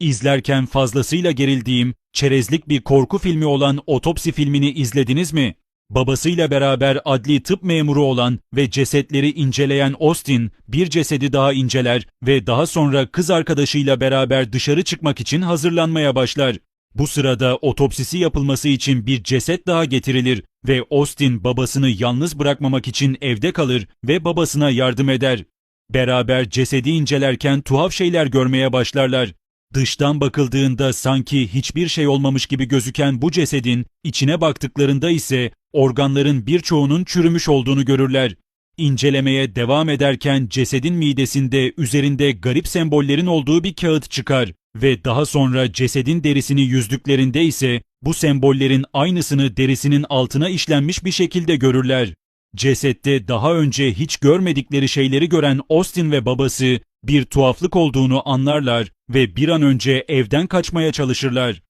İzlerken fazlasıyla gerildiğim, çerezlik bir korku filmi olan Otopsi filmini izlediniz mi? Babasıyla beraber adli tıp memuru olan ve cesetleri inceleyen Austin bir cesedi daha inceler ve daha sonra kız arkadaşıyla beraber dışarı çıkmak için hazırlanmaya başlar. Bu sırada otopsisi yapılması için bir ceset daha getirilir ve Austin babasını yalnız bırakmamak için evde kalır ve babasına yardım eder. Beraber cesedi incelerken tuhaf şeyler görmeye başlarlar. Dıştan bakıldığında sanki hiçbir şey olmamış gibi gözüken bu cesedin içine baktıklarında ise organların birçoğunun çürümüş olduğunu görürler. İncelemeye devam ederken cesedin midesinde üzerinde garip sembollerin olduğu bir kağıt çıkar ve daha sonra cesedin derisini yüzdüklerinde ise bu sembollerin aynısını derisinin altına işlenmiş bir şekilde görürler. Cesette daha önce hiç görmedikleri şeyleri gören Austin ve babası bir tuhaflık olduğunu anlarlar ve bir an önce evden kaçmaya çalışırlar.